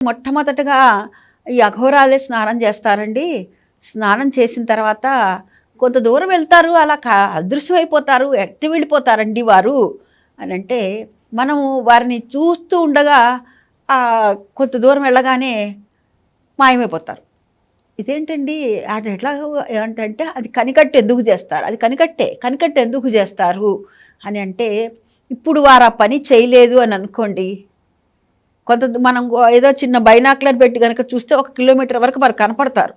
మొట్టమొదటగా ఈ అఘోరాలే స్నానం చేస్తారండి. స్నానం చేసిన తర్వాత కొంత దూరం వెళ్తారు అలా కా అదృశ్యమైపోతారు ఎట్టి వెళ్ళిపోతారండి వారు అని అంటే మనము వారిని చూస్తూ ఉండగా కొంత దూరం వెళ్ళగానే మాయమైపోతారు. ఇదేంటండి? అది ఎట్లా ఏంటంటే అది కనికట్టు ఎందుకు చేస్తారు? అది కనికట్టే కనికట్టు ఎందుకు చేస్తారు? అని అంటే ఇప్పుడు వారు ఆ పని చేయలేదు అని అనుకోండి కొంత మనం ఏదో చిన్న బైనాక్లర్ పెట్టి కనుక చూస్తే ఒక కిలోమీటర్ వరకు వారు కనపడతారు.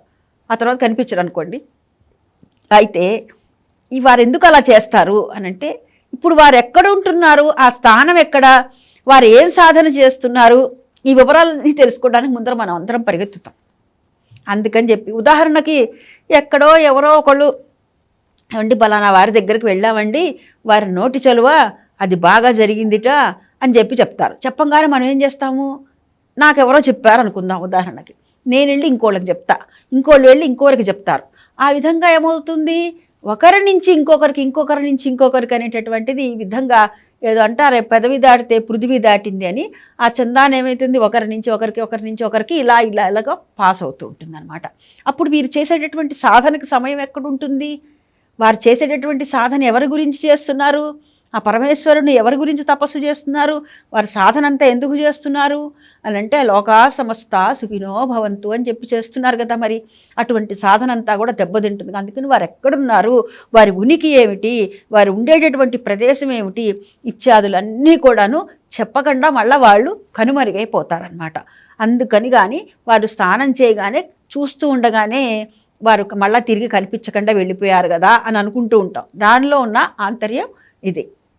ఆ తర్వాత కనిపించరు అనుకోండి. అయితే వారు ఎందుకు అలా చేస్తారు అని అంటే ఇప్పుడు వారు ఎక్కడ ఉంటున్నారు? ఆ స్థానం ఎక్కడ? వారు ఏం సాధన చేస్తున్నారు? ఈ వివరాలని తెలుసుకోవడానికి ముందర మనం అందరం పరిగెత్తుతాం. అందుకని చెప్పి ఉదాహరణకి ఎక్కడో ఎవరో ఒకళ్ళు ఏమండి బలానా వారి దగ్గరికి వెళ్ళామండి వారి నోటి చలువ అది బాగా జరిగిందిట అని చెప్పి చెప్తారు. చెప్పంగానే మనం ఏం చేస్తాము? నాకెవరో చెప్పారు అనుకుందాం ఉదాహరణకి. నేను వెళ్ళి ఇంకోళ్ళకి చెప్తా. ఇంకోళ్ళు వెళ్ళి ఇంకోరికి చెప్తారు. ఆ విధంగా ఏమవుతుంది? ఒకరి నుంచి ఇంకొకరికి ఇంకొకరి నుంచి ఇంకొకరికి అనేటటువంటిది ఈ విధంగా ఏదో అంటారే పెదవి దాటితే పృథివీ దాటింది అని ఆ చందాన్ని ఏమవుతుంది ఒకరి నుంచి ఒకరికి ఒకరి నుంచి ఒకరికి ఇలా ఇలా ఇలాగా పాస్ అవుతూ ఉంటుంది అనమాట అప్పుడు వీరు చేసేటటువంటి సాధనకి సమయం ఎక్కడ ఉంటుంది? వారు చేసేటటువంటి సాధన ఎవరి గురించి చేస్తున్నారు? ఆ పరమేశ్వరుని ఎవరి గురించి తపస్సు చేస్తున్నారు? వారి సాధన అంతా ఎందుకు చేస్తున్నారు? అని అంటే లోకా సమస్త సుఖినో భవంతు అని చెప్పి చేస్తున్నారు కదా మరి. అటువంటి సాధన అంతా కూడా దెబ్బతింటుంది. అందుకని వారు ఎక్కడున్నారు? వారి ఉనికి ఏమిటి? వారు ఉండేటటువంటి ప్రదేశం ఏమిటి? ఇత్యాదులన్నీ కూడాను చెప్పకుండా మళ్ళీ వాళ్ళు కనుమరుగైపోతారనమాట అందుకని కానీ వారు స్నానం చేయగానే చూస్తూ ఉండగానే వారు మళ్ళీ తిరిగి కనిపించకుండా వెళ్ళిపోయారు కదా అని అనుకుంటూ ఉంటాం. దానిలో ఉన్న ఆంతర్యం ఇది.